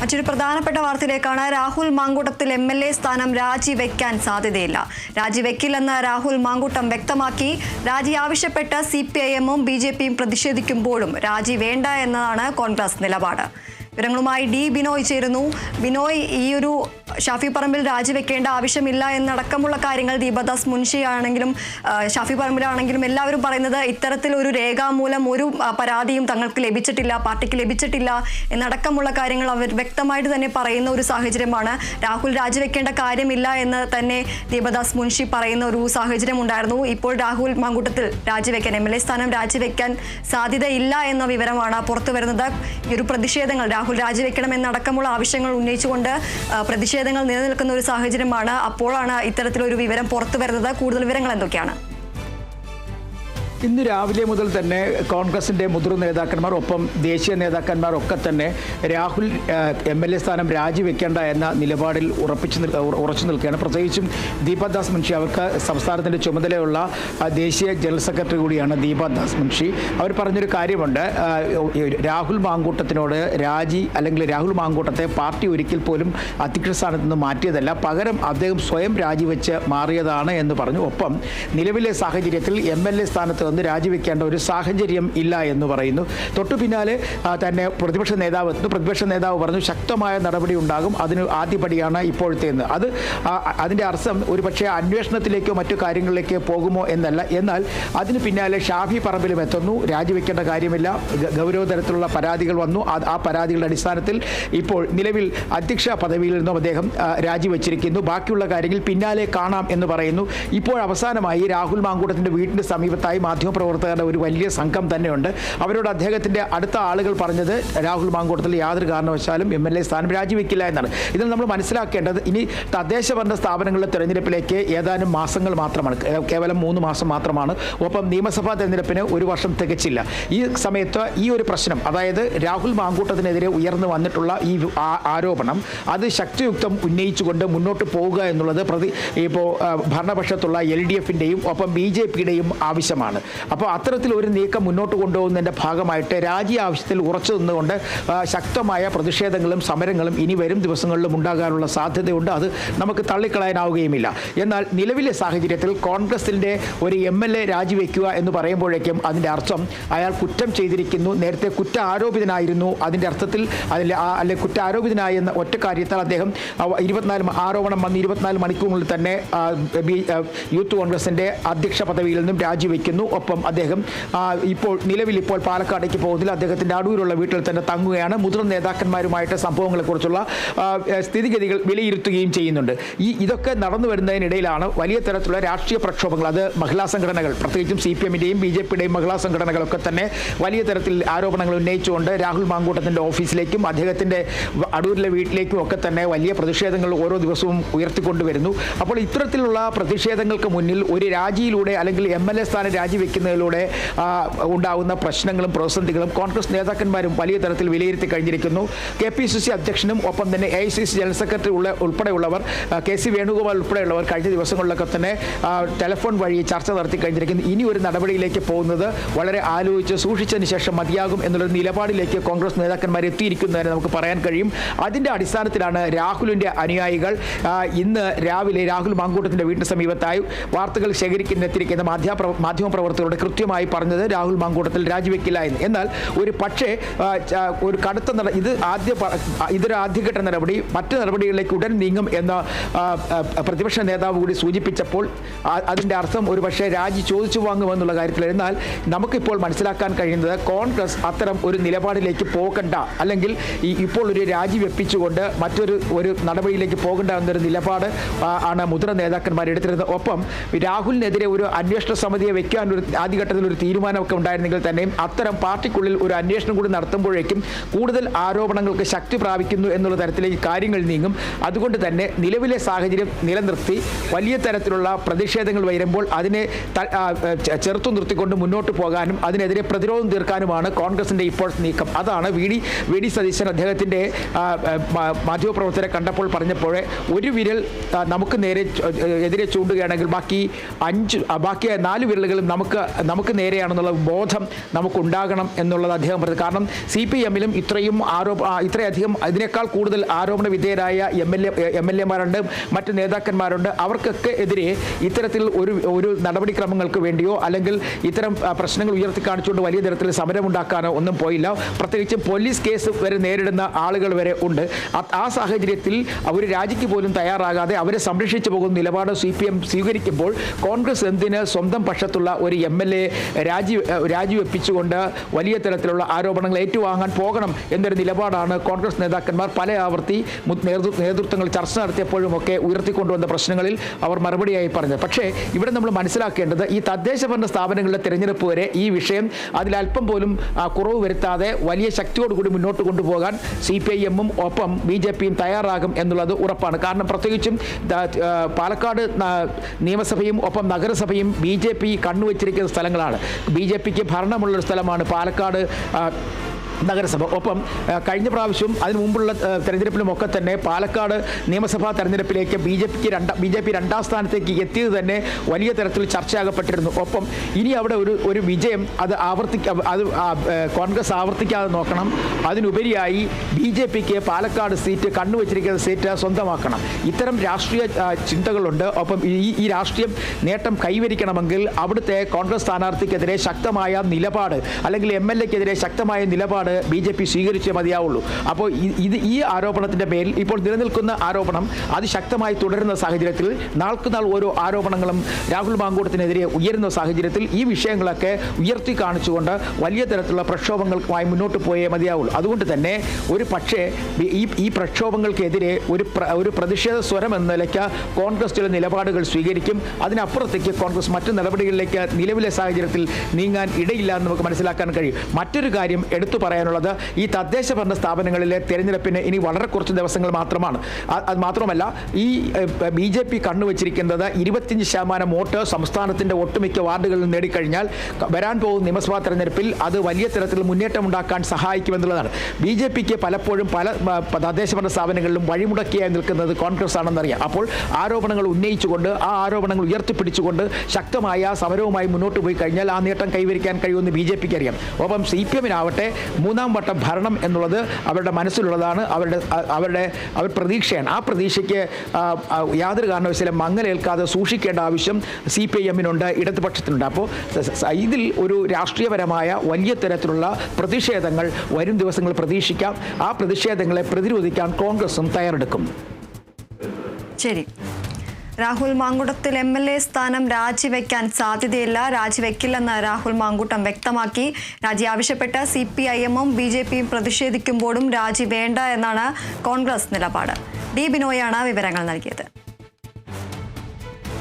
മറ്റൊരു പ്രധാനപ്പെട്ട വാർത്തയിലേക്കാണ് Rahul Mamkootathil M L A സ്ഥാനം രാജിവെക്കാൻ സാധ്യതയില്ല. രാജിവെക്കില്ലെന്ന് രാഹുൽ മാങ്കൂട്ടം വ്യക്തമാക്കി. രാജി ആവശ്യപ്പെട്ട് സി പി ഐ എമ്മും ബി ജെ പിയും പ്രതിഷേധിക്കുമ്പോഴും രാജി വേണ്ട എന്നതാണ് കോൺഗ്രസ് നിലപാട്. വിവരങ്ങളുമായി ഡി ബിനോയ് ചേരുന്നു. ബിനോയ് ഈയൊരു ഷാഫി പറമ്പിൽ രാജിവെക്കേണ്ട ആവശ്യമില്ല എന്നടക്കമുള്ള കാര്യങ്ങൾ ദീപദാസ് മുൻഷി ആണെങ്കിലും ഷാഫി പറമ്പിലാണെങ്കിലും എല്ലാവരും പറയുന്നത് ഇത്തരത്തിൽ ഒരു രേഖാമൂലം ഒരു പരാതിയും തങ്ങൾക്ക് ലഭിച്ചിട്ടില്ല പാർട്ടിക്ക് ലഭിച്ചിട്ടില്ല എന്നടക്കമുള്ള കാര്യങ്ങൾ അവർ വ്യക്തമായിട്ട് തന്നെ പറയുന്ന ഒരു സാഹചര്യമാണ്. രാഹുൽ രാജിവെക്കേണ്ട കാര്യമില്ല എന്ന് തന്നെ ദീപദാസ് മുൻഷി പറയുന്ന ഒരു സാഹചര്യം ഉണ്ടായിരുന്നു. ഇപ്പോൾ രാഹുൽ മാങ്കൂട്ടത്തിൽ രാജിവെക്കാൻ എം എൽ എ സ്ഥാനം രാജിവെക്കാൻ സാധ്യതയില്ല എന്ന വിവരമാണ് പുറത്തു വരുന്നത് ഈ ഒരു പ്രതിഷേധങ്ങൾ രാഹുൽ രാജിവെക്കണം എന്നടക്കമുള്ള ആവശ്യങ്ങൾ ഉന്നയിച്ചുകൊണ്ട് ആ, പ്രതിഷേധങ്ങൾ നിലനിൽക്കുന്ന ഒരു സാഹചര്യമാണ്. അപ്പോഴാണ് ഇത്തരത്തിലൊരു വിവരം പുറത്തു വരുന്നത് കൂടുതൽ വിവരങ്ങൾ എന്തൊക്കെയാണ്? ഇന്ന് രാവിലെ മുതൽ തന്നെ കോൺഗ്രസിന്റെ മുതിർന്ന നേതാക്കന്മാർ ഒപ്പം ദേശീയ നേതാക്കന്മാർ ഒക്കെ തന്നെ രാഹുൽ എം എൽ എ സ്ഥാനം രാജിവെക്കേണ്ട എന്ന നിലപാടിൽ ഉറപ്പിച്ചു ഉറച്ചു നിൽക്കുകയാണ്. പ്രത്യേകിച്ചും ദീപദാസ് മുൻഷി അവർക്ക് സംസ്ഥാനത്തിന്റെ ചുമതലയുള്ള ദേശീയ ജനറൽ സെക്രട്ടറി കൂടിയാണ് ദീപദാസ് മുൻഷി. അവർ പറഞ്ഞൊരു കാര്യമുണ്ട് രാഹുൽ മാങ്കൂട്ടത്തിനോട് രാജി അല്ലെങ്കിൽ രാഹുൽ മാങ്കൂട്ടത്തെ പാർട്ടി ഒരിക്കൽ പോലും അധ്യക്ഷ സ്ഥാനത്ത് നിന്ന് മാറ്റിയതല്ല. പകരം അദ്ദേഹം സ്വയം രാജിവെച്ച് മാറിയതാണ് എന്ന് പറഞ്ഞു. ഒപ്പം നിലവിലെ സാഹചര്യത്തിൽ എം എൽ എ സ്ഥാനത്ത് നിന്ന് രാജിവെക്കേണ്ട ഒരു സാഹചര്യം ഇല്ല എന്ന് പറയുന്നു. തൊട്ടു പിന്നാലെ തന്നെ പ്രതിപക്ഷ നേതാവ് എത്തുന്നു പ്രതിപക്ഷ നേതാവ് പറഞ്ഞു ശക്തമായ നടപടി ഉണ്ടാകും. അതിന് ആദ്യപടിയാണ് ഇപ്പോഴത്തേന്ന്. അത് അതിന്റെ അർത്ഥം ഒരു പക്ഷേ അന്വേഷണത്തിലേക്കോ മറ്റു കാര്യങ്ങളിലേക്കോ പോകുമോ എന്നല്ല. എന്നാൽ അതിന് പിന്നാലെ ഷാഫി പറമ്പിലും എത്തുന്നു. രാജിവെക്കേണ്ട കാര്യമില്ല. ഗൗരവതരത്തിലുള്ള പരാതികൾ വന്നു. ആ പരാതികളുടെ അടിസ്ഥാനത്തിൽ ഇപ്പോൾ നിലവിൽ അധ്യക്ഷ പദവിയിൽ നിന്നും അദ്ദേഹം രാജിവെച്ചിരിക്കുന്നു. ബാക്കിയുള്ള കാര്യങ്ങൾ പിന്നാലെ കാണാം എന്ന് പറയുന്നു. ഇപ്പോൾ അവസാനമായി രാഹുൽ മാങ്കൂട്ടത്തിന്റെ വീടിന്റെ സമീപത്തായി മാധ്യമപ്രവർത്തകരുടെ ഒരു വലിയ സംഘം തന്നെയുണ്ട്. അവരോട് അദ്ദേഹത്തിന്റെ അടുത്ത ആളുകൾ പറഞ്ഞത് രാഹുൽ മാങ്കൂട്ടത്തിൽ യാതൊരു കാരണവശാലും എം എൽ എ സ്ഥാനം രാജിവെക്കില്ല എന്നാണ്. ഇതിൽ നമ്മൾ മനസ്സിലാക്കേണ്ടത് ഇനി തദ്ദേശ ഭരണ സ്ഥാപനങ്ങളുടെ തെരഞ്ഞെടുപ്പിലേക്ക് ഏതാനും മാസങ്ങൾ മാത്രമാണ് കേവലം മൂന്ന് മാസം മാത്രമാണ്. ഒപ്പം നിയമസഭാ തെരഞ്ഞെടുപ്പിന് ഒരു വർഷം തികച്ചില്ല. ഈ സമയത്ത് ഈ ഒരു പ്രശ്നം അതായത് രാഹുൽ മാങ്കൂട്ടത്തിനെതിരെ ഉയർന്നു വന്നിട്ടുള്ള ഈ ആരോപണം അത് ശക്തിയുക്തം ഉന്നയിച്ചുകൊണ്ട് മുന്നോട്ട് പോവുക എന്നുള്ളത് പ്രതി ഇപ്പോൾ ഭരണപക്ഷത്തുള്ള എൽ ഡി എഫിന്റെയും ഒപ്പം ബി ജെ പിയുടെയും ആവശ്യമാണ്. അപ്പോൾ അത്തരത്തിൽ ഒരു നീക്കം മുന്നോട്ട് കൊണ്ടുപോകുന്നതിന്റെ ഭാഗമായിട്ട് രാജി ആവശ്യത്തിൽ ഉറച്ചു നിന്നുകൊണ്ട് ശക്തമായ പ്രതിഷേധങ്ങളും സമരങ്ങളും ഇനി വരും ദിവസങ്ങളിലും ഉണ്ടാകാനുള്ള സാധ്യതയുണ്ട്. അത് നമുക്ക് തള്ളിക്കളയാനാവുകയുമില്ല. എന്നാൽ നിലവിലെ സാഹചര്യത്തിൽ കോൺഗ്രസിന്റെ ഒരു എം എൽ എ രാജിവെക്കുക എന്ന് പറയുമ്പോഴേക്കും അതിന്റെ അർത്ഥം അയാൾ കുറ്റം ചെയ്തിരിക്കുന്നു. നേരത്തെ കുറ്റ ആരോപിതനായിരുന്നു അതിന്റെ അർത്ഥത്തിൽ അതിൽ അല്ലെ കുറ്റ ആരോപിതനായ എന്ന ഒറ്റ കാര്യത്താൽ അദ്ദേഹം ഇരുപത്തിനാല് ആരോപണം വന്ന് ഇരുപത്തിനാല് മണിക്കൂറിനുള്ളിൽ തന്നെ യൂത്ത് കോൺഗ്രസിന്റെ അധ്യക്ഷ പദവിയിൽ നിന്നും രാജിവെക്കുന്നു. ഒപ്പം അദ്ദേഹം ഇപ്പോൾ നിലവിൽ ഇപ്പോൾ പാലക്കാടേക്ക് പോകുന്നില്ല അദ്ദേഹത്തിന്റെ അടൂരുള്ള വീട്ടിൽ തന്നെ തങ്ങുകയാണ്. മുതിർന്ന നേതാക്കന്മാരുമായിട്ട് സംഭവങ്ങളെക്കുറിച്ചുള്ള സ്ഥിതിഗതികൾ വിലയിരുത്തുകയും ചെയ്യുന്നുണ്ട്. ഈ ഇതൊക്കെ നടന്നു വരുന്നതിനിടയിലാണ് വലിയ തരത്തിലുള്ള രാഷ്ട്രീയ പ്രക്ഷോഭങ്ങൾ അത് മഹിളാ സംഘടനകൾ പ്രത്യേകിച്ചും സി പി എമ്മിന്റെയും ബി ജെ പിയുടെയും മഹിളാ സംഘടനകളൊക്കെ തന്നെ വലിയ തരത്തിൽ ആരോപണങ്ങൾ ഉന്നയിച്ചുകൊണ്ട് രാഹുൽ മാങ്കൂട്ടത്തിന്റെ ഓഫീസിലേക്കും അദ്ദേഹത്തിന്റെ അടൂരിലെ വീട്ടിലേക്കും ഒക്കെ തന്നെ വലിയ പ്രതിഷേധങ്ങൾ ഓരോ ദിവസവും ഉയർത്തിക്കൊണ്ടുവരുന്നു. അപ്പോൾ ഇത്തരത്തിലുള്ള പ്രതിഷേധങ്ങൾക്ക് മുന്നിൽ ഒരു രാജിയിലൂടെ അല്ലെങ്കിൽ എം എൽ എ സ്ഥാനം ആ, ഉണ്ടാകുന്ന പ്രശ്നങ്ങളും പ്രതിസന്ധികളും കോൺഗ്രസ് നേതാക്കന്മാരും വലിയ തരത്തിൽ വിലയിരുത്തി കഴിഞ്ഞിരിക്കുന്നു. കെ പി സി സി അധ്യക്ഷനും ഒപ്പം തന്നെ A I C C general secretary ഉള്ള ഉൾപ്പെടെയുള്ളവർ കെ സി വേണുഗോപാൽ ഉൾപ്പെടെയുള്ളവർ കഴിഞ്ഞ ദിവസങ്ങളിലൊക്കെ തന്നെ ടെലിഫോൺ വഴി ചർച്ച നടത്തി കഴിഞ്ഞിരിക്കുന്നു. ഇനി ഒരു നടപടിയിലേക്ക് പോകുന്നത് വളരെ ആലോചിച്ച് സൂക്ഷിച്ചതിന് ശേഷം മതിയാകും എന്നുള്ള നിലപാടിലേക്ക് കോൺഗ്രസ് നേതാക്കന്മാർ എത്തിയിരിക്കുന്നതിന് നമുക്ക് പറയാൻ കഴിയും. അതിന്റെ അടിസ്ഥാനത്തിലാണ് രാഹുലിന്റെ അനുയായികൾ ഇന്ന് രാവിലെ രാഹുൽ മാങ്കൂട്ടത്തിന്റെ വീടിന് സമീപത്തായി വാർത്തകൾ ശേഖരിക്കുന്ന മാധ്യമ മാധ്യമ മാധ്യമപ്രവർത്തകരോട് കൃത്യമായി പറഞ്ഞത് രാഹുൽ മാങ്കൂട്ടത്തിൽ രാജിവെക്കില്ല എന്ന്. എന്നാൽ ഒരു പക്ഷേ ഒരു കടുത്ത ഇത് ആദ്യ ഇതൊരു ആദ്യഘട്ട നടപടി മറ്റ് നടപടികളിലേക്ക് ഉടൻ നീങ്ങും എന്ന പ്രതിപക്ഷ നേതാവ് കൂടി സൂചിപ്പിച്ചപ്പോൾ അതിന്റെ അർത്ഥം ഒരു പക്ഷേ രാജി ചോദിച്ചു വാങ്ങുമെന്നുള്ള കാര്യത്തിൽ എന്നാൽ നമുക്കിപ്പോൾ മനസ്സിലാക്കാൻ കഴിയുന്നത് കോൺഗ്രസ് അത്തരം ഒരു നിലപാടിലേക്ക് പോകണ്ട അല്ലെങ്കിൽ ഈ ഇപ്പോൾ ഒരു രാജി വെപ്പിച്ചുകൊണ്ട് മറ്റൊരു ഒരു നടപടിയിലേക്ക് പോകണ്ട എന്നൊരു നിലപാട് ആണ് മുതിർന്ന നേതാക്കന്മാർ എടുത്തിരുന്നത്. ഒപ്പം രാഹുലിനെതിരെ ഒരു അന്വേഷണ സമിതിയെ വെക്കാൻ ഒരു ആദ്യഘട്ടത്തിൽ ഒരു തീരുമാനമൊക്കെ ഉണ്ടായിരുന്നെങ്കിൽ തന്നെയും അത്തരം പാർട്ടിക്കുള്ളിൽ ഒരു അന്വേഷണം കൂടി നടത്തുമ്പോഴേക്കും കൂടുതൽ ആരോപണങ്ങൾക്ക് ശക്തി പ്രാപിക്കുന്നു എന്നുള്ള തരത്തിലേക്ക് കാര്യങ്ങൾ നീങ്ങും. അതുകൊണ്ട് തന്നെ നിലവിലെ സാഹചര്യം നിലനിർത്തി വലിയ തരത്തിലുള്ള പ്രതിഷേധങ്ങൾ വരുമ്പോൾ അതിനെ ചെറുത്തു നിർത്തിക്കൊണ്ട് മുന്നോട്ട് പോകാനും അതിനെതിരെ പ്രതിരോധം തീർക്കാനുമാണ് കോൺഗ്രസിന്റെ ഇപ്പോൾ നീക്കം. അതാണ് V D V D Satheesan അദ്ദേഹത്തിന്റെ മാധ്യമപ്രവർത്തകരെ കണ്ടപ്പോൾ പറഞ്ഞപ്പോഴേ ഒരു വിരൽ നമുക്ക് നേരെ എതിരെ ചൂണ്ടുകയാണെങ്കിൽ ബാക്കി അഞ്ച് ബാക്കി നാല് വിരലുകളും നമുക്ക് നമുക്ക് നമുക്ക് നേരെയാണെന്നുള്ള ബോധം നമുക്കുണ്ടാകണം എന്നുള്ളത് അദ്ദേഹം പറഞ്ഞത്. കാരണം സി പി എമ്മിലും ഇത്രയും ആരോപ ഇത്രയധികം ഇതിനേക്കാൾ കൂടുതൽ ആരോപണ വിധേയരായ M L A M L എമാരുണ്ട് മറ്റ് നേതാക്കന്മാരുണ്ട്. അവർക്കൊക്കെ എതിരെ ഇത്തരത്തിൽ ഒരു ഒരു നടപടിക്രമങ്ങൾക്ക് വേണ്ടിയോ അല്ലെങ്കിൽ ഇത്തരം പ്രശ്നങ്ങൾ ഉയർത്തി കാണിച്ചുകൊണ്ട് വലിയ തരത്തിൽ സമരമുണ്ടാക്കാനോ ഒന്നും പോയില്ല. പ്രത്യേകിച്ച് പോലീസ് കേസ് വരെ നേരിടുന്ന ആളുകൾ വരെ ഉണ്ട്. ആ- സാഹചര്യത്തിൽ അവർ രാജിക്ക് പോലും തയ്യാറാകാതെ അവരെ സംരക്ഷിച്ചു പോകുന്ന നിലപാട് സി സ്വീകരിക്കുമ്പോൾ കോൺഗ്രസ് എന്തിന് സ്വന്തം പക്ഷത്തുള്ള ഒരു എം എൽ എ രാജി രാജിവെപ്പിച്ചുകൊണ്ട് വലിയ തരത്തിലുള്ള ആരോപണങ്ങൾ ഏറ്റുവാങ്ങാൻ പോകണം എന്നൊരു നിലപാടാണ് കോൺഗ്രസ് നേതാക്കന്മാർ പല ആവർത്തി നേതൃത്വങ്ങൾ ചർച്ച നടത്തിയപ്പോഴും ഒക്കെ ഉയർത്തിക്കൊണ്ടുവന്ന പ്രശ്നങ്ങളിൽ അവർ മറുപടിയായി പറഞ്ഞത്. പക്ഷേ ഇവിടെ നമ്മൾ മനസ്സിലാക്കേണ്ടത് ഈ തദ്ദേശ ഭരണ സ്ഥാപനങ്ങളുടെ തിരഞ്ഞെടുപ്പ് വരെ ഈ വിഷയം അതിലല്പം പോലും കുറവ് വരുത്താതെ വലിയ ശക്തിയോടുകൂടി മുന്നോട്ട് കൊണ്ടുപോകാൻ സി പി ഐ എമ്മും ഒപ്പം ബി ജെ പിയും തയ്യാറാകും എന്നുള്ളത് ഉറപ്പാണ്. കാരണം പ്രത്യേകിച്ചും പാലക്കാട് നിയമസഭയും ഒപ്പം നഗരസഭയും ബി ജെ പി കണ്ണുവച്ചിരിക്കുന്ന സ്ഥലങ്ങളാണ്. ബി ജെ പിക്ക് ഭരണമുള്ളൊരു സ്ഥലമാണ് പാലക്കാട് നഗരസഭ. ഒപ്പം കഴിഞ്ഞ പ്രാവശ്യം അതിനു മുമ്പുള്ള തെരഞ്ഞെടുപ്പിലും ഒക്കെ തന്നെ പാലക്കാട് നിയമസഭാ തെരഞ്ഞെടുപ്പിലേക്ക് ബി ജെ പിക്ക് രണ്ടാം ബി ജെ പി രണ്ടാം സ്ഥാനത്തേക്ക് എത്തിയത് തന്നെ വലിയ തരത്തിൽ ചർച്ചയാകപ്പെട്ടിരുന്നു. ഒപ്പം ഇനി അവിടെ ഒരു ഒരു വിജയം അത് ആവർത്തിക്ക അത് കോൺഗ്രസ് ആവർത്തിക്കാതെ നോക്കണം. അതിനുപരിയായി ബി ജെ പിക്ക് പാലക്കാട് സീറ്റ് കണ്ണുവച്ചിരിക്കുന്ന സീറ്റ് സ്വന്തമാക്കണം. ഇത്തരം രാഷ്ട്രീയ ചിന്തകളുണ്ട്. ഒപ്പം ഈ ഈ രാഷ്ട്രീയം നേട്ടം കൈവരിക്കണമെങ്കിൽ അവിടുത്തെ കോൺഗ്രസ് സ്ഥാനാർത്ഥിക്കെതിരെ ശക്തമായ നിലപാട് അല്ലെങ്കിൽ എം എൽ എക്കെതിരെ ശക്തമായ നിലപാട് ബി ജെ പി സ്വീകരിച്ചേ മതിയാവുള്ളൂ. അപ്പോൾ ഇത് ഈ ആരോപണത്തിന്റെ പേരിൽ ഇപ്പോൾ നിലനിൽക്കുന്ന ആരോപണം അതിശക്തമായി തുടരുന്ന സാഹചര്യത്തിൽ നാൾക്കുനാൾ ഓരോ ആരോപണങ്ങളും രാഹുൽ മാങ്കൂട്ടത്തിനെതിരെ ഉയരുന്ന സാഹചര്യത്തിൽ ഈ വിഷയങ്ങളൊക്കെ ഉയർത്തി കാണിച്ചുകൊണ്ട് വലിയ തരത്തിലുള്ള പ്രക്ഷോഭങ്ങൾക്കുമായി മുന്നോട്ട് പോയേ മതിയാവുള്ളൂ. അതുകൊണ്ട് തന്നെ ഒരു പക്ഷേ ഈ- ഈ ഈ പ്രക്ഷോഭങ്ങൾക്കെതിരെ ഒരു ഒരു പ്രതിഷേധ സ്വരം എന്ന നിലയ്ക്ക് കോൺഗ്രസ് ചില നിലപാടുകൾ സ്വീകരിക്കും. അതിനപ്പുറത്തേക്ക് കോൺഗ്രസ് മറ്റു നടപടികളിലേക്ക് നിലവിലെ സാഹചര്യത്തിൽ നീങ്ങാൻ ഇടയില്ല എന്ന് നമുക്ക് മനസ്സിലാക്കാൻ കഴിയും. മറ്റൊരു കാര്യം എടുത്തു പറയാനുള്ളത് ഈ തദ്ദേശ ഭരണ സ്ഥാപനങ്ങളിലെ തെരഞ്ഞെടുപ്പിന് ഇനി വളരെ കുറച്ച് ദിവസങ്ങൾ മാത്രമാണ്. അത് മാത്രമല്ല ഈ ബി ജെ പി കണ്ണുവച്ചിരിക്കുന്നത് ഇരുപത്തിയഞ്ച് ശതമാനം വോട്ട് സംസ്ഥാനത്തിന്റെ ഒട്ടുമിക്ക വാർഡുകളിൽ നേടിക്കഴിഞ്ഞാൽ വരാൻ പോകുന്ന നിയമസഭാ തെരഞ്ഞെടുപ്പിൽ അത് വലിയ തരത്തിൽ മുന്നേറ്റം ഉണ്ടാക്കാൻ സഹായിക്കുമെന്നുള്ളതാണ്. ബി ജെ പിക്ക് പലപ്പോഴും പല തദ്ദേശ ഭരണ സ്ഥാപനങ്ങളിലും വഴിമുടക്കിയായി നിൽക്കുന്നത് കോൺഗ്രസ് ആണെന്നറിയാം അപ്പോൾ ആരോപണങ്ങൾ ഉന്നയിച്ചുകൊണ്ട് ആ ആരോപണങ്ങൾ ഉയർത്തിപ്പിടിച്ചുകൊണ്ട് ശക്തമായ സമരവുമായി മുന്നോട്ട് പോയി കഴിഞ്ഞാൽ ആ നേട്ടം കൈവരിക്കാൻ കഴിയുമെന്ന് ബി ജെ പിക്ക് അറിയാം. ഒപ്പം സി പി എമ്മിനാവട്ടെ മൂന്നാം വട്ടം ഭരണം എന്നുള്ളത് അവരുടെ മനസ്സിലുള്ളതാണ്. അവരുടെ അവരുടെ അവർ പ്രതീക്ഷയാണ്. ആ പ്രതീക്ഷയ്ക്ക് യാതൊരു കാരണവശാലും മങ്ങലേൽക്കാതെ സൂക്ഷിക്കേണ്ട ആവശ്യം സി പി ഐ എമ്മിനുണ്ട് ഇടതുപക്ഷത്തിനുണ്ട്. അപ്പോൾ ഇതിൽ ഒരു രാഷ്ട്രീയപരമായ വലിയ തരത്തിലുള്ള പ്രതിഷേധങ്ങൾ വരും ദിവസങ്ങൾ പ്രതീക്ഷിക്കാം. ആ പ്രതിഷേധങ്ങളെ പ്രതിരോധിക്കാൻ കോൺഗ്രസും തയ്യാറെടുക്കും. ശരി. Rahul Mamkootathil M L A സ്ഥാനം രാജിവെക്കാൻ സാധ്യതയില്ല. രാജിവെക്കില്ലെന്ന് രാഹുൽ മാങ്കുട്ടം വ്യക്തമാക്കി. രാജി ആവശ്യപ്പെട്ട് സി പി ഐ എമ്മും ബി ജെ പിയും പ്രതിഷേധിക്കുമ്പോഴും രാജി വേണ്ട എന്നാണ് കോൺഗ്രസ് നിലപാട്. ഡി ബിനോയാണ് വിവരങ്ങൾ നൽകിയത്.